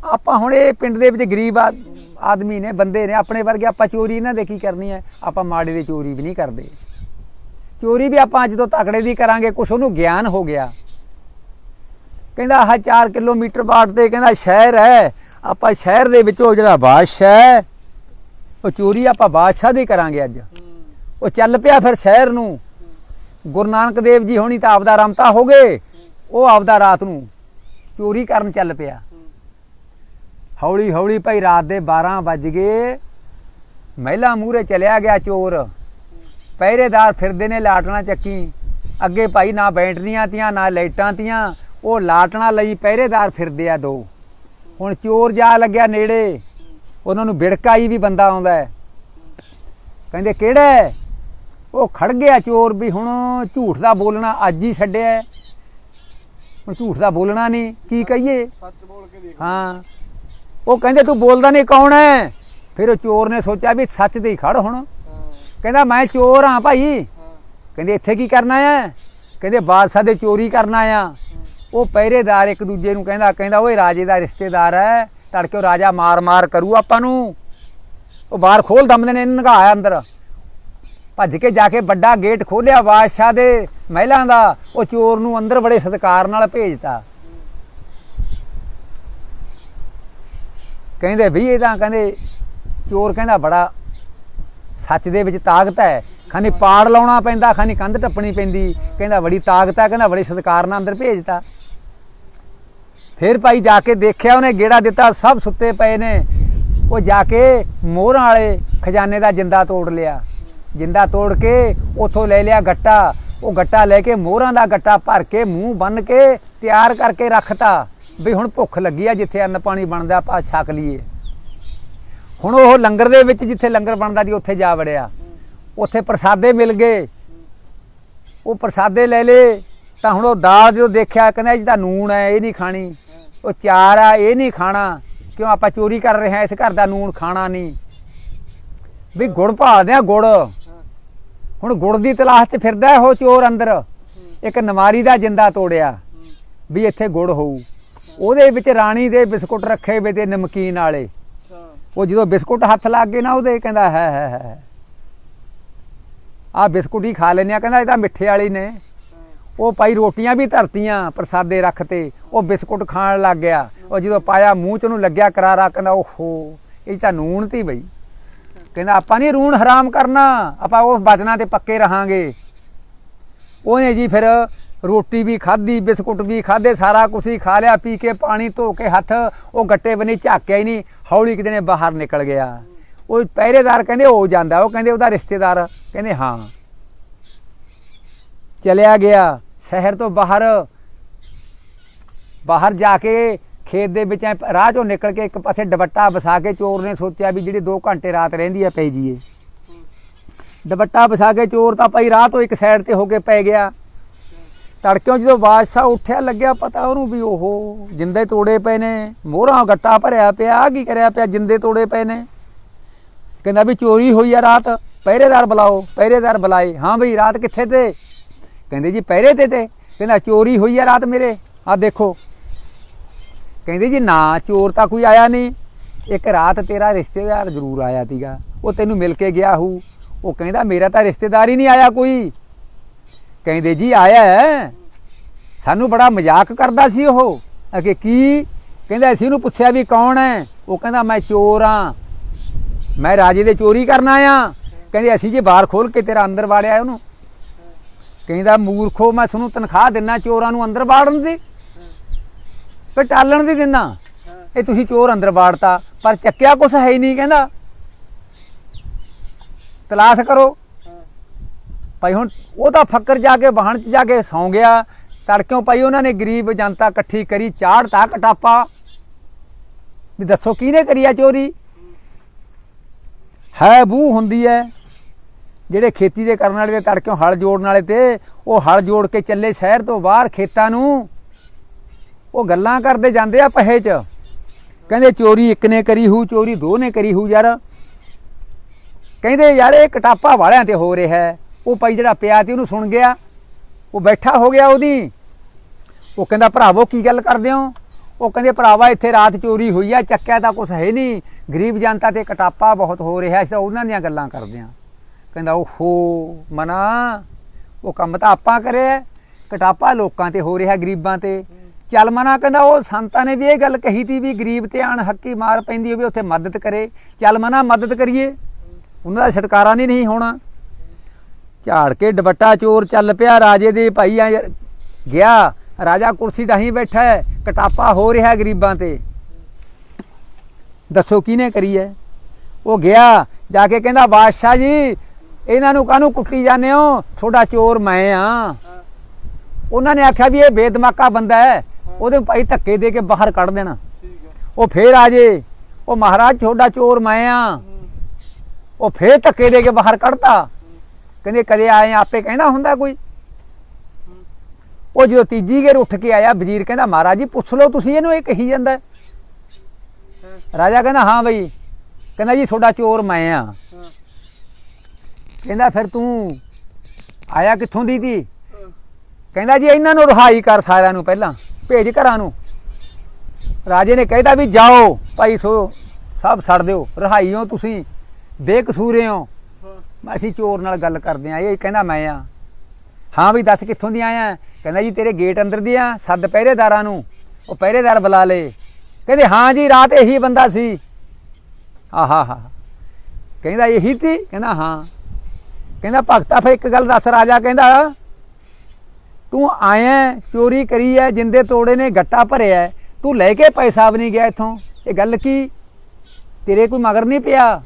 ਆਪਾਂ ਹੁਣ ਇਹ ਪਿੰਡ ਦੇ ਵਿੱਚ ਗਰੀਬ ਆ- ਆਦਮੀ ਨੇ, ਬੰਦੇ ਨੇ, ਆਪਣੇ ਵਰਗੇ ਆਪਾਂ ਚੋਰੀ ਇਹਨਾਂ ਦੇ ਕੀ ਕਰਨੀ ਹੈ? ਆਪਾਂ ਮਾੜੇ ਦੀ ਚੋਰੀ ਵੀ ਨਹੀਂ ਕਰਦੇ। ਚੋਰੀ ਵੀ ਆਪਾਂ ਅੱਜ ਤੋਂ ਤਕੜੇ ਦੀ ਕਰਾਂਗੇ, ਕੁਛ ਉਹਨੂੰ ਗਿਆਨ ਹੋ ਗਿਆ। ਕਹਿੰਦਾ ਆਹ 4 ਕਿਲੋਮੀਟਰ ਬਾਟ ਤੇ ਕਹਿੰਦਾ ਸ਼ਹਿਰ ਹੈ। ਆਪਾਂ ਸ਼ਹਿਰ ਦੇ ਵਿੱਚੋਂ ਜਿਹੜਾ ਬਾਦਸ਼ਾਹ ਹੈ, ਉਹ ਚੋਰੀ ਆਪਾਂ ਬਾਦਸ਼ਾਹ ਦੀ ਕਰਾਂਗੇ ਅੱਜ। ਉਹ ਚੱਲ ਪਿਆ ਫਿਰ ਸ਼ਹਿਰ ਨੂੰ। ਗੁਰੂ ਨਾਨਕ ਦੇਵ ਜੀ ਹੋਣੀ ਤਾਂ ਆਪਦਾ ਰਮਤਾ ਹੋ ਗਏ। ਉਹ ਆਪਦਾ ਰਾਤ ਨੂੰ ਚੋਰੀ ਕਰਨ ਚੱਲ ਪਿਆ। ਹੌਲੀ ਹੌਲੀ ਭਾਈ ਰਾਤ ਦੇ 12 ਵੱਜ ਗਏ। ਮਹਿਲਾ ਮੂਹਰੇ ਚਲਿਆ ਗਿਆ ਚੋਰ। ਪਹਿਰੇਦਾਰ ਫਿਰਦੇ ਨੇ ਲਾਟਣਾ ਚੱਕੀ। ਅੱਗੇ ਭਾਈ ਨਾ ਬੈਟਰੀਆਂ ਤੀਆਂ, ਨਾ ਲਾਈਟਾਂ ਤੀਆਂ। ਉਹ ਲਾਟਣਾ ਲਈ ਪਹਿਰੇਦਾਰ ਫਿਰਦੇ ਆ ਦੋ। ਹੁਣ ਚੋਰ ਜਾ ਲੱਗਿਆ ਨੇੜੇ। ਉਹਨਾਂ ਨੂੰ ਬਿੜਕ ਆਈ ਵੀ ਬੰਦਾ ਆਉਂਦਾ ਕਹਿੰਦੇ ਕਿਹੜਾ? ਉਹ ਖੜ ਗਿਆ ਚੋਰ ਵੀ ਹੁਣ ਝੂਠ ਦਾ ਬੋਲਣਾ ਅੱਜ ਹੀ ਛੱਡਿਆ। ਹੁਣ ਝੂਠ ਦਾ ਬੋਲਣਾ ਨਹੀਂ ਕੀ ਕਹੀਏ? ਸੱਚ ਬੋਲ ਕੇ ਦੇਖ ਹਾਂ। ਉਹ ਕਹਿੰਦੇ ਤੂੰ ਬੋਲਦਾ ਨਹੀਂ ਕੌਣ ਹੈ? ਫਿਰ ਉਹ ਚੋਰ ਨੇ ਸੋਚਿਆ ਵੀ ਸੱਚ ਤੇ ਹੀ ਖੜ ਹੁਣ। ਕਹਿੰਦਾ ਮੈਂ ਚੋਰ ਹਾਂ ਭਾਈ। ਕਹਿੰਦੇ ਇੱਥੇ ਕੀ ਕਰਨਾ ਹੈ? ਕਹਿੰਦੇ ਬਾਦਸ਼ਾਹ ਦੇ ਚੋਰੀ ਕਰਨਾ ਆ ਉਹ ਪਹਿਰੇਦਾਰ ਇੱਕ ਦੂਜੇ ਨੂੰ ਕਹਿੰਦਾ ਕਹਿੰਦਾ, ਓਏ ਰਾਜੇ ਦਾ ਰਿਸ਼ਤੇਦਾਰ ਹੈ, ਤੜਕੇ ਉਹ ਰਾਜਾ ਮਾਰ ਮਾਰ ਕਰੂ ਆਪਾਂ ਨੂੰ। ਉਹ ਬਾਹਰ ਖੋਲ ਦਮਦੇ ਨੇ ਇਹਨੂੰ ਨਗਾਇਆ ਅੰਦਰ। ਭੱਜ ਕੇ ਜਾ ਕੇ ਵੱਡਾ ਗੇਟ ਖੋਲਿਆ ਬਾਦਸ਼ਾਹ ਦੇ ਮਹਿਲਾਂ ਦਾ, ਉਹ ਚੋਰ ਨੂੰ ਅੰਦਰ ਬੜੇ ਸਤਿਕਾਰ ਨਾਲ ਭੇਜਤਾ। ਕਹਿੰਦੇ ਵੀ ਇਹ ਤਾਂ ਕਹਿੰਦੇ, ਚੋਰ ਕਹਿੰਦਾ ਬੜਾ ਸੱਚ ਦੇ ਵਿੱਚ ਤਾਕਤ ਹੈ। ਖਾਨੀ ਪਾੜ ਲਾਉਣਾ ਪੈਂਦਾ, ਖਾਨੀ ਕੰਧ ਟੱਪਣੀ ਪੈਂਦੀ। ਕਹਿੰਦਾ ਬੜੀ ਤਾਕਤ ਹੈ, ਕਹਿੰਦਾ ਬੜੇ ਸਤਿਕਾਰ ਨਾਲ ਅੰਦਰ ਭੇਜਤਾ। ਫਿਰ ਭਾਈ ਜਾ ਕੇ ਦੇਖਿਆ ਉਹਨੇ ਗੇੜਾ ਦਿੱਤਾ, ਸਭ ਸੁੱਤੇ ਪਏ ਨੇ। ਉਹ ਜਾ ਕੇ ਮੋਹਰਾਂ ਵਾਲੇ ਖਜ਼ਾਨੇ ਦਾ ਜਿੰਦਾ ਤੋੜ ਲਿਆ। ਜਿੰਦਾ ਤੋੜ ਕੇ ਉਥੋਂ ਲੈ ਲਿਆ ਗੱਟਾ। ਉਹ ਗੱਟਾ ਲੈ ਕੇ ਮੋਹਰਾਂ ਦਾ ਗੱਟਾ ਭਰ ਕੇ ਮੂੰਹ ਬੰਨ ਕੇ ਤਿਆਰ ਕਰਕੇ ਰੱਖਤਾ। ਵੀ ਹੁਣ ਭੁੱਖ ਲੱਗੀ ਆ ਜਿੱਥੇ ਅੰਨ ਪਾਣੀ ਬਣਦਾ, ਆਪਾਂ ਛਕ ਲਈਏ। ਹੁਣ ਉਹ ਲੰਗਰ ਦੇ ਵਿੱਚ ਜਿੱਥੇ ਲੰਗਰ ਬਣਦਾ ਸੀ, ਉੱਥੇ ਜਾ ਵੜਿਆ। ਉੱਥੇ ਪ੍ਰਸਾਦੇ ਮਿਲ ਗਏ। ਉਹ ਪ੍ਰਸਾਦੇ ਲੈ ਲੇ ਤਾਂ ਹੁਣ ਉਹ ਦਾਲ ਜਦੋਂ ਦੇਖਿਆ, ਕਹਿੰਦਾ ਇਹ ਤਾਂ ਨੂਣ ਹੈ, ਇਹ ਨਹੀਂ ਖਾਣੀ। ਉਹ ਚਾਰ ਆ, ਇਹ ਨਹੀਂ ਖਾਣਾ। ਕਿਉਂ ਆਪਾਂ ਚੋਰੀ ਕਰ ਰਹੇ ਹਾਂ, ਇਸ ਘਰ ਦਾ ਨੂਣ ਖਾਣਾ ਨਹੀਂ। ਵੀ ਗੁੜ ਭਾਲਦੇ ਆ ਗੁੜ। ਹੁਣ ਗੁੜ ਦੀ ਤਲਾਸ਼ 'ਚ ਫਿਰਦਾ ਉਹ ਚੋਰ ਅੰਦਰ। ਇੱਕ ਨਮਾਰੀ ਦਾ ਜਿੰਦਾ ਤੋੜਿਆ, ਵੀ ਇੱਥੇ ਗੁੜ ਹੋਊ। ਉਹਦੇ ਵਿੱਚ ਰਾਣੀ ਦੇ ਬਿਸਕੁਟ ਰੱਖੇ ਵੇ ਤੇ ਨਮਕੀਨ ਵਾਲੇ। ਉਹ ਜਦੋਂ ਬਿਸਕੁਟ ਹੱਥ ਲੱਗ ਗਏ ਨਾ ਉਹਦੇ, ਕਹਿੰਦਾ, ਹੈ ਹੈ ਹੈ ਆ ਬਿਸਕੁਟ ਹੀ ਖਾ ਲੈਨੇ ਆ ਕਹਿੰਦਾ, ਇਹ ਤਾਂ ਮਿੱਠੇ ਵਾਲੀ ਨੇ। ਉਹ ਭਾਈ ਰੋਟੀਆਂ ਵੀ ਧਰਤੀਆਂ ਪ੍ਰਸਾਦੇ ਰੱਖ 'ਤੇ ਉਹ ਬਿਸਕੁਟ ਖਾਣ ਲੱਗ ਗਿਆ। ਉਹ ਜਦੋਂ ਪਾਇਆ ਮੂੰਹ ਚ ਉਹਨੂੰ ਲੱਗਿਆ ਕਰਾਰਾ, ਕਹਿੰਦਾ, ਓਹੋ, ਇਹ ਤਾਂ ਨੂਣ ਤੀ ਬਈ। ਕਹਿੰਦਾ, ਆਪਾਂ ਨਹੀਂ ਰੂਣ ਹਰਾਮ ਕਰਨਾ, ਆਪਾਂ ਉਹ ਬਚਨਾਂ ਤੇ ਪੱਕੇ ਰਹਾਂਗੇ। ਉਹਨੇ ਜੀ ਫਿਰ ਰੋਟੀ ਵੀ ਖਾਧੀ, ਬਿਸਕੁਟ ਵੀ ਖਾਦੇ ਸਾਰਾ ਕੁਝ ਹੀ ਖਾ ਲਿਆ, ਪੀ ਕੇ ਪਾਣੀ ਧੋ ਕੇ ਹੱਥ, ਉਹ ਗੱਟੇ ਬਣੀ ਝਾਕਿਆ ਹੀ ਨਹੀਂ, ਹੌਲੀ ਕਿਤੇ ਨੇ ਬਾਹਰ ਨਿਕਲ ਗਿਆ। ਉਹ ਪਹਿਰੇਦਾਰ ਕਹਿੰਦੇ, ਹੋ ਜਾਂਦਾ। ਉਹ ਕਹਿੰਦੇ, ਉਹਦਾ ਰਿਸ਼ਤੇਦਾਰ। ਕਹਿੰਦੇ, ਹਾਂ। ਚਲਿਆ ਗਿਆ। ਸ਼ਹਿਰ ਤੋਂ ਬਾਹਰ ਬਾਹਰ ਜਾ ਕੇ ਖੇਤ ਦੇ ਵਿੱਚ ਰਾਹ ਚੋਂ ਨਿਕਲ ਕੇ ਇੱਕ ਪਾਸੇ ਦੁਪੱਟਾ ਵਸਾ ਕੇ ਚੋਰ ਨੇ ਸੋਚਿਆ ਵੀ ਜਿਹੜੀ 2 ਘੰਟੇ ਰਾਤ ਰਹਿੰਦੀ ਆ ਪੈ ਜੀਏ। ਦੁਪੱਟਾ ਵਸਾ ਕੇ ਚੋਰ ਤਾਂ ਭਾਈ ਰਾਹ ਤੋਂ ਇੱਕ ਸਾਈਡ ਤੇ ਹੋ ਕੇ ਪੈ ਗਿਆ। ਤੜਕਿਓਂ ਜਦੋਂ ਬਾਦਸ਼ਾਹ ਉੱਠਿਆ ਲੱਗਿਆ ਪਤਾ ਉਹਨੂੰ ਵੀ ਉਹ ਜਿੰਦੇ ਤੋੜੇ ਪਏ ਨੇ, ਮੋਹਰਾਂ ਗੱਟਾ ਭਰਿਆ ਪਿਆ, ਆਹ ਕੀ ਕਰਿਆ ਪਿਆ ਜਿੰਦੇ ਤੋੜੇ ਪਏ ਨੇ। ਕਹਿੰਦਾ ਵੀ ਚੋਰੀ ਹੋਈ ਆ ਰਾਤ, ਪਹਿਰੇਦਾਰ ਬੁਲਾਓ, ਪਹਿਰੇਦਾਰ ਬੁਲਾਏ। ਹਾਂ ਬਈ ਰਾਤ ਕਿੱਥੇ ਤੇ? ਕਹਿੰਦੇ ਜੀ ਪਹਿਰੇ ਤੇ ਤੇ। ਕਹਿੰਦਾ ਚੋਰੀ ਹੋਈ ਆ ਰਾਤ ਮੇਰੇ। ਆ ਦੇਖੋ। ਕਹਿੰਦੇ ਜੀ ਨਾ, ਚੋਰ ਤਾਂ ਕੋਈ ਆਇਆ ਨਹੀਂ। ਇੱਕ ਰਾਤ ਤੇਰਾ ਰਿਸ਼ਤੇਦਾਰ ਜ਼ਰੂਰ ਆਇਆ ਸੀਗਾ। ਉਹ ਤੈਨੂੰ ਮਿਲ ਕੇ ਗਿਆ ਹੂ। ਉਹ ਕਹਿੰਦਾ ਮੇਰਾ ਤਾਂ ਰਿਸ਼ਤੇਦਾਰ ਹੀ ਨਹੀਂ ਆਇਆ ਕੋਈ। ਕਹਿੰਦੇ ਜੀ ਆਇਆ ਸਾਨੂੰ ਬੜਾ ਮਜ਼ਾਕ ਕਰਦਾ ਸੀ ਉਹ। ਅਗੇ ਕੀ? ਕਹਿੰਦਾ ਅਸੀਂ ਉਹਨੂੰ ਪੁੱਛਿਆ ਵੀ ਕੌਣ ਹੈ? ਉਹ ਕਹਿੰਦਾ ਮੈਂ ਚੋਰ ਆ ਮੈਂ ਰਾਜੇ ਦੇ ਚੋਰੀ ਕਰਨ ਆਇਆ। ਕਹਿੰਦੇ ਅਸੀਂ ਜੀ ਬਾਹਰ ਖੋਲ ਕੇ ਤੇਰਾ ਅੰਦਰ ਵਾੜਿਆ ਉਹਨੂੰ। ਕਹਿੰਦਾ ਮੂਰਖੋ, ਮੈਂ ਤੁਹਾਨੂੰ ਤਨਖਾਹ ਦਿੰਨਾ ਚੋਰਾਂ ਨੂੰ ਅੰਦਰ ਵਾੜਨ ਦੀ। ਫਿਰ ਟਾਲਣ ਦੀ ਦਿੰਨਾ। ਇਹ ਤੁਸੀਂ ਚੋਰ ਅੰਦਰ ਵਾੜਤਾ ਪਰ ਚੱਕਿਆ ਕੁਛ ਹੈ ਹੀ ਨਹੀਂ ਕਹਿੰਦਾ। ਤਲਾਸ਼ ਕਰੋ। ਭਾਈ ਹੁਣ ਉਹ ਤਾਂ ਫੱਕਰ ਜਾ ਕੇ ਵਾਹਣ 'ਚ ਜਾ ਕੇ ਸੌਂ ਗਿਆ। ਤੜਕਿਓ ਭਾਈ ਉਹਨਾਂ ਨੇ ਗਰੀਬ ਜਨਤਾ ਇਕੱਠੀ ਕਰੀ ਚਾੜਤਾ ਕਟਾਪਾ। ਵੀ ਦੱਸੋ ਕਿਹਨੇ ਕਰੀ ਆ ਚੋਰੀ? ਹੈ ਬੂ ਹੁੰਦੀ ਹੈ। ਜਿਹੜੇ ਖੇਤੀ ਦੇ ਕਰਨ ਵਾਲੇ ਤੇ ਤੜਕਿਓਂ ਹਲ ਜੋੜਨ ਵਾਲੇ ਤੇ, ਉਹ ਹਲ ਜੋੜ ਕੇ ਚੱਲੇ ਸ਼ਹਿਰ ਤੋਂ ਬਾਹਰ ਖੇਤਾਂ ਨੂੰ। ਉਹ ਗੱਲਾਂ ਕਰਦੇ ਜਾਂਦੇ ਆ ਪਹੇ 'ਚ। ਕਹਿੰਦੇ ਚੋਰੀ ਇੱਕ ਨੇ ਕਰੀ ਹੂ, ਚੋਰੀ ਦੋ ਨੇ ਕਰੀ ਹੂ ਯਾਰ। ਕਹਿੰਦੇ ਯਾਰ ਇਹ ਕਟਾਪਾ ਵਾਲਿਆਂ ਤੇ ਹੋ ਰਿਹਾ ਹੈ। ਉਹ ਭਾਈ ਜਿਹੜਾ ਪਿਆ ਤੇ ਉਹਨੂੰ ਸੁਣ ਗਿਆ। ਉਹ ਬੈਠਾ ਹੋ ਗਿਆ ਉਹਦੀ। ਉਹ ਕਹਿੰਦਾ, ਭਰਾਵੋ, ਕੀ ਗੱਲ ਕਰਦੇ ਹੋ? ਉਹ ਕਹਿੰਦੇ, ਭਰਾਵਾ, ਇੱਥੇ ਰਾਤ ਚੋਰੀ ਹੋਈ ਆ, ਚੱਕਿਆ ਤਾਂ ਕੁਛ ਹੈ ਨਹੀਂ। ਗਰੀਬ ਜਨਤਾ ਤੇ ਕਟਾਪਾ ਬਹੁਤ ਹੋ ਰਿਹਾ ਅਸੀਂ ਤਾਂ ਉਹਨਾਂ ਦੀਆਂ ਗੱਲਾਂ ਕਰਦੇ ਆ ਕਹਿੰਦਾ ਓਹੋ, ਮਨਾ। ਉਹ ਕੰਮ ਤਾਂ ਆਪਾਂ ਕਰਿਆ ਕਟਾਪਾ ਲੋਕਾਂ ਤੇ ਹੋ ਰਿਹਾ ਗਰੀਬਾਂ ਤੇ। ਚੱਲ ਮਨਾ ਕਹਿੰਦਾ, ਉਹ ਸੰਤਾਂ ਨੇ ਵੀ ਇਹ ਗੱਲ ਕਹੀ ਤੀ ਵੀ ਗਰੀਬ ਤੇ ਅਣ ਹੱਕੀ ਮਾਰ ਪੈਂਦੀ ਹੋਵੇ, ਉੱਥੇ ਮਦਦ ਕਰੇ। ਚੱਲ ਮਨਾ, ਮਦਦ ਕਰੀਏ। ਉਹਨਾਂ ਦਾ ਛਟਕਾਰਾ ਨਹੀਂ ਨਹੀਂ ਹੋਣਾ। ਝਾੜ ਕੇ ਦੁਪੱਟਾ ਚੋਰ ਚੱਲ ਪਿਆ, ਰਾਜੇ ਦੇ ਭਾਈ ਆ ਗਿਆ। ਰਾਜਾ ਕੁਰਸੀ ਢਾਹੀਂ ਬੈਠਾ ਹੈ। ਕਟਾਪਾ ਹੋ ਰਿਹਾ ਗਰੀਬਾਂ ਤੇ। ਦੱਸੋ ਕਿਹਨੇ ਕਰੀ ਹੈ? ਉਹ ਗਿਆ। ਜਾ ਕੇ ਕਹਿੰਦਾ, ਬਾਦਸ਼ਾਹ ਜੀ ਇਹਨਾਂ ਨੂੰ ਕਾਹਨੂੰ ਕੁੱਟੀ ਜਾਂਦੇ ਹੋ? ਤੁਹਾਡਾ ਚੋਰ ਮੈਂ ਆ। ਉਹਨਾਂ ਨੇ ਆਖਿਆ ਵੀ ਇਹ ਬੇਦਮਾਕਾ ਬੰਦਾ ਹੈ। ਉਹਦੇ ਭਾਈ ਧੱਕੇ ਦੇ ਕੇ ਬਾਹਰ ਕੱਢ ਦੇਣਾ। ਉਹ ਫੇਰ ਆ ਜੇ। ਉਹ ਮਹਾਰਾਜ, ਤੁਹਾਡਾ ਚੋਰ ਮੈਂ ਆ। ਉਹ ਫੇਰ ਧੱਕੇ ਦੇ ਕੇ ਬਾਹਰ ਕੱਢਤਾ। ਕਹਿੰਦੇ, ਕਦੇ ਆਏ ਆਪੇ ਕਹਿੰਦਾ ਹੁੰਦਾ ਕੋਈ। ਉਹ ਜਦੋਂ ਤੀਜੀ ਗੇਰ ਉੱਠ ਕੇ ਆਇਆ, ਵਜ਼ੀਰ ਕਹਿੰਦਾ, ਮਹਾਰਾਜ ਜੀ, ਪੁੱਛ ਲਓ ਤੁਸੀਂ, ਇਹਨੂੰ ਇਹ ਕਹੀ ਜਾਂਦਾ ਰਾਜਾ ਕਹਿੰਦਾ, ਹਾਂ ਬਈ। ਕਹਿੰਦਾ, ਜੀ, ਤੁਹਾਡਾ ਚੋਰ ਮੈਂ ਆ। ਕਹਿੰਦਾ ਫਿਰ ਤੂੰ ਆਇਆ ਕਿੱਥੋਂ ਦੀ ਤੀ ਕਹਿੰਦਾ ਜੀ ਇਹਨਾਂ ਨੂੰ ਰਿਹਾਈ ਕਰ ਸਾਰਿਆਂ ਨੂੰ ਪਹਿਲਾਂ, ਭੇਜ ਘਰਾਂ ਨੂੰ। ਰਾਜੇ ਨੇ ਕਹਿਦਾ ਵੀ ਜਾਓ, ਭਾਈ ਸੋ ਸਭ ਛੱਡ ਦਿਓ, ਰਿਹਾਈ ਹੋ ਤੁਸੀਂ, ਬੇਕਸੂਰੇ ਹੋ। ਅਸੀਂ ਚੋਰ ਨਾਲ ਗੱਲ ਕਰਦੇ ਆ, ਇਹ ਕਹਿੰਦਾ ਮੈਂ ਆ। ਹਾਂ ਵੀ ਦੱਸ ਕਿੱਥੋਂ ਦੀ ਆਇਆ? ਕਹਿੰਦਾ ਜੀ ਤੇਰੇ ਗੇਟ ਅੰਦਰ ਦੀ ਆ ਸੱਦ ਪਹਿਰੇਦਾਰਾਂ ਨੂੰ, ਉਹ ਪਹਿਰੇਦਾਰ ਬੁਲਾ ਲੇ। ਕਹਿੰਦੇ ਹਾਂ ਜੀ, ਰਾਤ ਇਹੀ ਬੰਦਾ ਸੀ। ਆਹਾ ਹਾ ਕਹਿੰਦਾ ਇਹੀ ਤੀ? ਕਹਿੰਦਾ ਹਾਂ। ਕਹਿੰਦਾ, ਭਗਤਾ ਫਿਰ ਇੱਕ ਗੱਲ ਦੱਸ, ਰਾਜਾ ਕਹਿੰਦਾ, ਤੂੰ ਆਇਆ ਚੋਰੀ ਕਰੀ ਐ, ਜਿੰਦੇ ਤੋੜੇ ਨੇ, ਗੱਟਾ ਭਰਿਆ ਤੂੰ ਲੈ ਕੇ ਪੈਸਾ ਵੀ ਨਹੀਂ ਗਿਆ ਇੱਥੋਂ। ਇਹ ਗੱਲ ਕੀ? ਤੇਰੇ ਕੋਈ ਮਗਰ ਨਹੀਂ ਪਿਆ?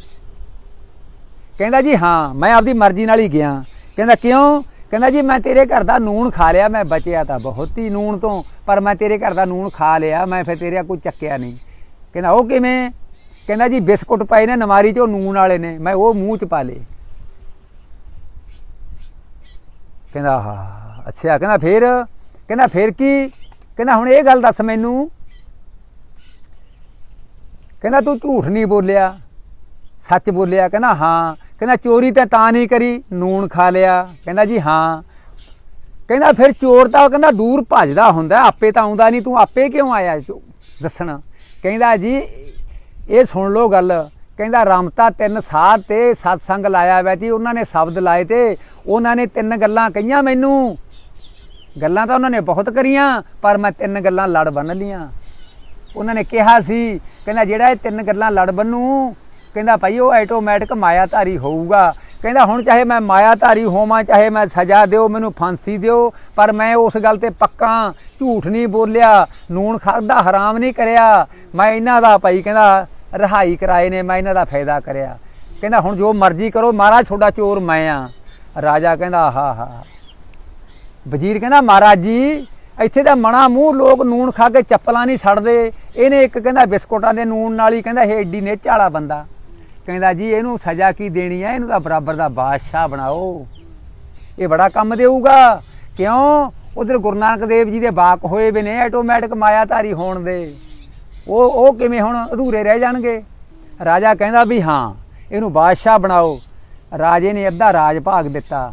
ਕਹਿੰਦਾ ਜੀ, ਹਾਂ, ਮੈਂ ਆਪਦੀ ਮਰਜ਼ੀ ਨਾਲ ਹੀ ਗਿਆ। ਕਹਿੰਦਾ, ਕਿਉਂ? ਕਹਿੰਦਾ ਜੀ, ਮੈਂ ਤੇਰੇ ਘਰ ਦਾ ਨੂਣ ਖਾ ਲਿਆ, ਮੈਂ ਬਚਿਆ ਤਾਂ ਬਹੁਤ ਹੀ ਨੂਣ ਤੋਂ, ਪਰ ਮੈਂ ਤੇਰੇ ਘਰ ਦਾ ਨੂਣ ਖਾ ਲਿਆ, ਮੈਂ ਫਿਰ ਤੇਰੇ ਕੋਈ ਚੱਕਿਆ ਨਹੀਂ। ਕਹਿੰਦਾ, ਉਹ ਕਿਵੇਂ? ਕਹਿੰਦਾ ਜੀ, ਬਿਸਕੁਟ ਪਏ ਨੇ, ਨਮਾਰੀ 'ਚ, ਉਹ ਨੂਣ ਵਾਲੇ ਨੇ, ਮੈਂ ਉਹ ਮੂੰਹ 'ਚ ਪਾ ਲਏ। ਕਹਿੰਦਾ ਹਾਂ ਅੱਛਾ, ਕਹਿੰਦਾ ਫੇਰ ਕਹਿੰਦਾ ਫੇਰ ਕੀ? ਕਹਿੰਦਾ, ਹੁਣ ਇਹ ਗੱਲ ਦੱਸ ਮੈਨੂੰ। ਕਹਿੰਦਾ, ਤੂੰ ਝੂਠ ਨਹੀਂ ਬੋਲਿਆ, ਸੱਚ ਬੋਲਿਆ? ਕਹਿੰਦਾ, ਹਾਂ। ਕਹਿੰਦਾ, ਚੋਰੀ ਤਾਂ ਤਾਂ ਨਹੀਂ ਕਰੀ, ਨੂਣ ਖਾ ਲਿਆ। ਕਹਿੰਦਾ ਜੀ, ਹਾਂ। ਕਹਿੰਦਾ, ਫਿਰ ਚੋਰ ਤਾਂ ਕਹਿੰਦਾ ਦੂਰ ਭੱਜਦਾ ਹੁੰਦਾ, ਆਪੇ ਤਾਂ ਆਉਂਦਾ ਨਹੀਂ, ਤੂੰ ਆਪੇ ਕਿਉਂ ਆਇਆ? ਚੋ- ਦੱਸਣ। ਕਹਿੰਦਾ ਜੀ, ਇਹ ਸੁਣ ਲਓ ਗੱਲ। ਕਹਿੰਦਾ ਰਮਤਾ ਤਿੰਨ ਸਾਧ ਤੇ ਸਤਸੰਗ ਲਾਇਆ ਵੈ ਜੀ ਉਹਨਾਂ ਨੇ ਸ਼ਬਦ ਲਾਏ ਤੇ ਉਹਨਾਂ ਨੇ ਤਿੰਨ ਗੱਲਾਂ ਕਹੀਆਂ ਮੈਨੂੰ। ਗੱਲਾਂ ਤਾਂ ਉਹਨਾਂ ਨੇ ਬਹੁਤ ਕਰੀਆਂ, ਪਰ ਮੈਂ ਤਿੰਨ ਗੱਲਾਂ ਲੜ ਬੰਨ ਲੀਆਂ। ਉਹਨਾਂ ਨੇ ਕਿਹਾ ਸੀ, ਕਹਿੰਦਾ ਜਿਹੜਾ ਇਹ ਤਿੰਨ ਗੱਲਾਂ ਲੜ ਬੰਨੂ, ਕਹਿੰਦਾ ਭਾਈ ਉਹ ਆਟੋਮੈਟਿਕ ਮਾਇਆਧਾਰੀ ਹੋਊਗਾ। ਕਹਿੰਦਾ ਹੁਣ ਚਾਹੇ ਮੈਂ ਮਾਇਆਧਾਰੀ ਹੋਵਾਂ, ਚਾਹੇ ਮੈਂ ਸਜ਼ਾ ਦਿਓ, ਮੈਨੂੰ ਫਾਂਸੀ ਦਿਓ, ਪਰ ਮੈਂ ਉਸ ਗੱਲ ਤੇ ਪੱਕਾ ਝੂਠ ਨਹੀਂ ਬੋਲਿਆ, ਨੂਣ ਖਾਦਾ ਹਰਾਮ ਨਹੀਂ ਕਰਿਆ। ਮੈਂ ਇਹਨਾਂ ਦਾ ਭਾਈ, ਕਹਿੰਦਾ ਰਹਾਈ ਕਰਾਏ ਨੇ, ਮੈਂ ਇਹਨਾਂ ਦਾ ਫਾਇਦਾ ਕਰਿਆ। ਕਹਿੰਦਾ, ਹੁਣ ਜੋ ਮਰਜ਼ੀ ਕਰੋ, ਮਹਾਰਾਜ ਤੁਹਾਡਾ ਚੋਰ ਮੈਂ ਆ। ਰਾਜਾ ਕਹਿੰਦਾ ਆਹਾ ਹਾ ਵਜ਼ੀਰ ਕਹਿੰਦਾ, ਮਹਾਰਾਜ ਜੀ, ਇੱਥੇ ਤਾਂ ਮਣਾ ਮੂੰਹ ਲੋਕ ਨੂਣ ਖਾ ਕੇ ਚੱਪਲਾਂ ਨਹੀਂ ਛੱਡਦੇ ਇਹਨੇ ਇੱਕ ਕਹਿੰਦਾ, ਬਿਸਕੁਟਾਂ ਦੇ ਨੂਣ ਨਾਲ ਹੀ ਕਹਿੰਦਾ ਇਹ ਏਡੀ ਨੇਚ ਵਾਲਾ ਬੰਦਾ। ਕਹਿੰਦਾ, ਜੀ, ਇਹਨੂੰ ਸਜ਼ਾ ਕੀ ਦੇਣੀ ਹੈ ਇਹਨੂੰ ਤਾਂ ਬਰਾਬਰ ਦਾ ਬਾਦਸ਼ਾਹ ਬਣਾਓ। ਇਹ ਬੜਾ ਕੰਮ ਦੇਊਗਾ। ਕਿਉਂ? ਉਧਰ ਗੁਰੂ ਨਾਨਕ ਦੇਵ ਜੀ ਦੇ ਬਾਕ ਹੋਏ ਵੀ ਨੇ, ਆਟੋਮੈਟਿਕ ਮਾਇਆਧਾਰੀ ਹੋਣ ਦੇ। ਉਹ ਉਹ ਕਿਵੇਂ ਹੁਣ ਅਧੂਰੇ ਰਹਿ ਜਾਣਗੇ? ਰਾਜਾ ਕਹਿੰਦਾ ਵੀ ਹਾਂ, ਇਹਨੂੰ ਬਾਦਸ਼ਾਹ ਬਣਾਓ। ਰਾਜੇ ਨੇ ਅੱਧਾ ਰਾਜ ਭਾਗ ਦਿੱਤਾ।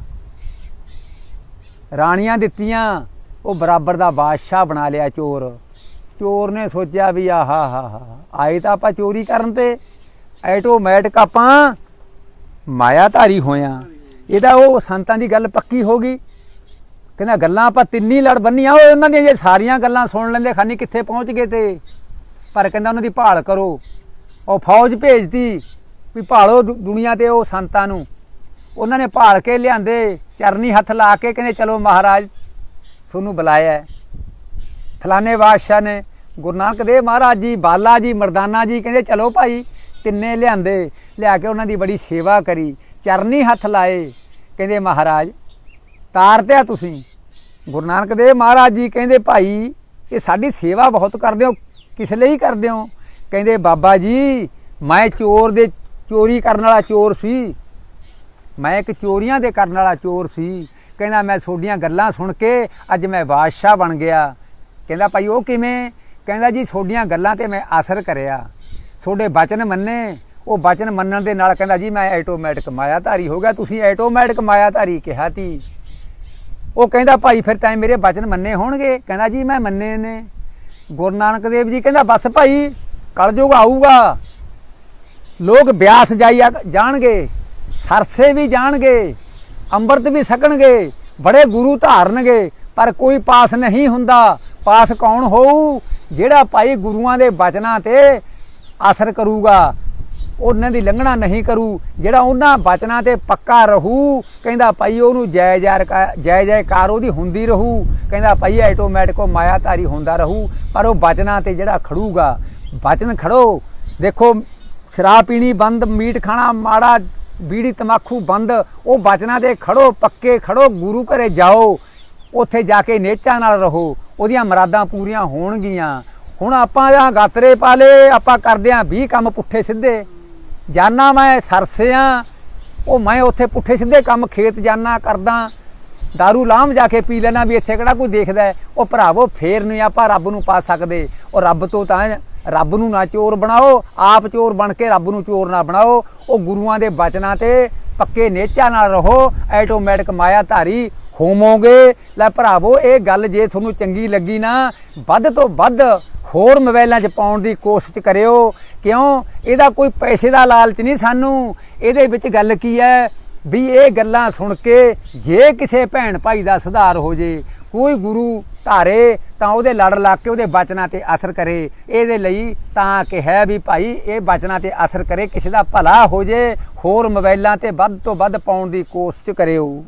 ਰਾਣੀਆਂ ਦਿੱਤੀਆਂ, ਉਹ ਬਰਾਬਰ ਦਾ ਬਾਦਸ਼ਾਹ ਬਣਾ ਲਿਆ ਚੋਰ। ਚੋਰ ਨੇ ਸੋਚਿਆ ਵੀ ਆਹਾ ਹਾ ਹਾ ਆਏ ਤਾਂ ਆਪਾਂ ਚੋਰੀ ਕਰਨ ਤੇ। ਆਟੋਮੈਟਿਕ ਆਪਾਂ ਮਾਇਆਧਾਰੀ ਹੋਇਆ। ਇਹਦਾ ਉਹ ਸੰਤਾਂ ਦੀ ਗੱਲ ਪੱਕੀ ਹੋ ਗਈ। ਕਹਿੰਦਾ ਗੱਲਾਂ ਆਪਾਂ ਤਿੰਨੀ ਲੜ ਬੰਨੀਆਂ। ਉਹ ਉਹਨਾਂ ਦੀਆਂ ਜੇ ਸਾਰੀਆਂ ਗੱਲਾਂ ਸੁਣ ਲੈਂਦੇ, ਖਾਨੀ ਕਿੱਥੇ ਪਹੁੰਚ ਗਏ ਤੇ? ਪਰ ਕਹਿੰਦਾ ਉਹਨਾਂ ਦੀ ਭਾਲ ਕਰੋ। ਉਹ ਫੌਜ ਭੇਜਤੀ ਵੀ ਭਾਲੋ ਦੁ- ਦੁਨੀਆ ਤੇ ਉਹ ਸੰਤਾਂ ਨੂੰ। ਉਹਨਾਂ ਨੇ ਭਾਲ ਕੇ ਲਿਆਂਦੇ, ਚਰਨੀ ਹੱਥ ਲਾ ਕੇ ਕਹਿੰਦੇ, ਚਲੋ ਮਹਾਰਾਜ, ਤੁਹਾਨੂੰ ਬੁਲਾਇਆ ਹੈ। ਫਲਾਣੇ ਬਾਦਸ਼ਾਹ ਨੇ ਗੁਰੂ ਨਾਨਕ ਦੇਵ ਮਹਾਰਾਜ ਜੀ, ਬਾਲਾ ਜੀ, ਮਰਦਾਨਾ ਜੀ ਕਹਿੰਦੇ, ਚਲੋ ਭਾਈ, ਤਿੰਨੇ ਲਿਆਂਦੇ। ਲਿਆ ਕੇ ਉਹਨਾਂ ਦੀ ਬੜੀ ਸੇਵਾ ਕਰੀ। ਚਰਨੀ ਹੱਥ ਲਾਏ। ਕਹਿੰਦੇ, ਮਹਾਰਾਜ, ਤਾਰਤਿਆ ਤੁਸੀਂ। ਗੁਰੂ ਨਾਨਕ ਦੇਵ ਮਹਾਰਾਜ ਜੀ ਕਹਿੰਦੇ, ਭਾਈ, ਇਹ ਸਾਡੀ ਸੇਵਾ ਬਹੁਤ ਕਰਦੇ ਹੋ। ਕਿਸ ਲਈ ਕਰਦੇ ਹੋ? ਕਹਿੰਦੇ, ਬਾਬਾ ਜੀ, ਮੈਂ ਚੋਰ ਦੇ ਚੋਰੀ ਕਰਨ ਵਾਲਾ ਚੋਰ ਸੀ। ਮੈਂ ਇੱਕ ਚੋਰੀਆਂ ਦੇ ਕਰਨ ਵਾਲਾ ਚੋਰ ਸੀ। ਕਹਿੰਦਾ, ਮੈਂ ਤੁਹਾਡੀਆਂ ਗੱਲਾਂ ਸੁਣ ਕੇ ਅੱਜ ਮੈਂ ਬਾਦਸ਼ਾਹ ਬਣ ਗਿਆ। ਕਹਿੰਦਾ, ਭਾਈ, ਉਹ ਕਿਵੇਂ? ਕਹਿੰਦਾ, ਜੀ, ਤੁਹਾਡੀਆਂ ਗੱਲਾਂ ਤੇ ਮੈਂ ਅਸਰ ਕਰਿਆ। ਤੁਹਾਡੇ ਬਚਨ ਮੰਨੇ। ਉਹ ਬਚਨ ਮੰਨਣ ਦੇ ਨਾਲ ਕਹਿੰਦਾ, ਜੀ, ਮੈਂ ਆਟੋਮੈਟਿਕ ਮਾਇਆਧਾਰੀ ਹੋ ਗਿਆ। ਤੁਸੀਂ ਆਟੋਮੈਟਿਕ ਮਾਇਆਧਾਰੀ ਕਿਹਾ ਤੀ। ਉਹ ਕਹਿੰਦਾ, ਭਾਈ, ਫਿਰ ਤਾਂ ਮੇਰੇ ਬਚਨ ਮੰਨੇ ਹੋਣਗੇ। ਕਹਿੰਦਾ, ਜੀ, ਮੈਂ ਮੰਨੇ ਨੇ। ਗੁਰੂ ਨਾਨਕ ਦੇਵ ਜੀ ਕਹਿੰਦਾ, ਬਸ ਭਾਈ ਕਲਯੁਗ ਆਊਗਾ। ਲੋਕ ਬਿਆਸ ਜਾਈ ਜਾਣਗੇ, ਸਰਸੇ ਵੀ ਜਾਣਗੇ, ਅੰਮ੍ਰਿਤ ਵੀ ਸਕਣਗੇ ਬੜੇ ਗੁਰੂ ਧਾਰਨਗੇ, ਪਰ ਕੋਈ ਪਾਸ ਨਹੀਂ ਹੁੰਦਾ। ਪਾਸ ਕੌਣ ਹੋਊ? ਜਿਹੜਾ ਭਾਈ ਗੁਰੂਆਂ ਦੇ ਬਚਨਾਂ ਤੇ ਅਸਰ ਕਰੂਗਾ। ਉਹਨਾਂ ਦੀ ਲੰਘਣਾ ਨਹੀਂ ਕਰੂ, ਜਿਹੜਾ ਉਹਨਾਂ ਬਚਨਾਂ ਤੇ ਪੱਕਾ ਰਹੂ, ਕਹਿੰਦਾ ਭਾਈ ਉਹਨੂੰ ਜੈ ਜੈ ਜੈ ਜੈਕਾਰ ਉਹਦੀ ਹੁੰਦੀ ਰਹੂ, ਕਹਿੰਦਾ ਭਾਈ ਆਟੋਮੈਟਿਕ ਉਹ ਮਾਇਆਧਾਰੀ ਹੁੰਦਾ ਰਹੂ, ਪਰ ਉਹ ਬਚਨਾਂ ਤੇ ਜਿਹੜਾ ਖੜੂਗਾ, ਬਚਨ ਖੜੋ। ਦੇਖੋ, ਸ਼ਰਾਬ ਪੀਣੀ ਬੰਦ, ਮੀਟ ਖਾਣਾ ਮਾੜਾ, ਬੀੜੀ ਤਮਾਕੂ ਬੰਦ, ਉਹ ਬਚਨਾਂ ਦੇ ਖੜੋ, ਪੱਕੇ ਖੜੋ, ਗੁਰੂ ਘਰੇ ਜਾਓ, ਉੱਥੇ ਜਾ ਕੇ ਨੇਚਾਂ ਨਾਲ ਰਹੋ, ਉਹਦੀਆਂ ਮਰਾਦਾਂ ਪੂਰੀਆਂ ਹੋਣਗੀਆਂ। ਹੁਣ ਆਪਾਂ ਜਾਂ ਗਾਤਰੇ ਪਾ ਪਾਲੇ ਆਪਾਂ ਕਰਦੇ ਆਂ 20 ਕੰਮ ਪੁੱਠੇ ਸਿੱਧੇ। ਜਾਨਾ ਮੈਂ, ਸਰਸਿਆਂ, ਉਹ ਮੈਂ ਉੱਥੇ ਪੁੱਠੇ ਸਿੱਧੇ ਕੰਮ ਖੇਤ ਜਾਨਾ ਕਰਦਾ दारू ਲਾਮ ਜਾ ਕੇ ਪੀ ਲੈਣਾ ਵੀ ਇੱਥੇ ਕਿਹੜਾ ਕੋਈ ਦੇਖਦਾ ਉਹ ਭਰਾਵੋ, ਫੇਰ ਨਹੀਂ ਆਪਾਂ ਰੱਬ ਨੂੰ ਪਾ ਸਕਦੇ। ਉਹ ਰੱਬ ਤੋਂ ਤਾਂ ਰੱਬ ਨੂੰ ਨਾ ਚੋਰ ਬਣਾਓ, ਆਪ ਚੋਰ ਬਣ ਕੇ ਰੱਬ ਨੂੰ ਚੋਰ ਨਾ ਬਣਾਓ। ਉਹ ਗੁਰੂਆਂ ਦੇ ਬਚਨਾਂ ਤੇ ਪੱਕੇ ਨੇਚਾ ਨਾਲ ਰਹੋ ਆਟੋਮੈਟਿਕ ਮਾਇਆ ਧਾਰੀ ਹੋਮੋਗੇ ਲੈ ਭਰਾਵੋ, ਇਹ ਗੱਲ ਜੇ ਤੁਹਾਨੂੰ ਚੰਗੀ ਲੱਗੀ ਨਾ, ਵੱਧ ਤੋਂ ਵੱਧ ਹੋਰ ਮੋਬਾਈਲਾਂ 'ਚ ਪਾਉਣ ਦੀ ਕੋਸ਼ਿਸ਼ ਕਰਿਓ। ਕਿਉਂ? ਇਹਦਾ ਕੋਈ ਪੈਸੇ ਦਾ ਲਾਲਚ ਨਹੀਂ ਸਾਨੂੰ। ਇਹਦੇ ਵਿੱਚ ਗੱਲ ਕੀ ਹੈ? ਵੀ ਇਹ ਗੱਲਾਂ ਸੁਣ ਕੇ ਜੇ ਕਿਸੇ ਭੈਣ ਭਾਈ ਦਾ ਸੁਧਾਰ ਹੋ ਜੇ, ਕੋਈ ਗੁਰੂ ਧਾਰੇ ਤਾਂ ਉਹਦੇ ਲੜ ਲੱਗ ਕੇ ਉਹਦੇ ਬਚਨਾਂ ਤੇ ਅਸਰ ਕਰੇ। ਇਹਦੇ ਲਈ ਤਾਂ ਕਿ ਹੈ ਵੀ ਭਾਈ, ਇਹ ਬਚਨਾਂ ਤੇ ਅਸਰ ਕਰੇ, ਕਿਸੇ ਦਾ ਭਲਾ ਹੋ ਜੇ, ਹੋਰ ਮੋਬਾਈਲਾਂ ਤੇ ਵੱਧ ਤੋਂ ਵੱਧ ਪਾਉਣ ਦੀ ਕੋਸ਼ਿਸ਼ ਕਰਿਓ।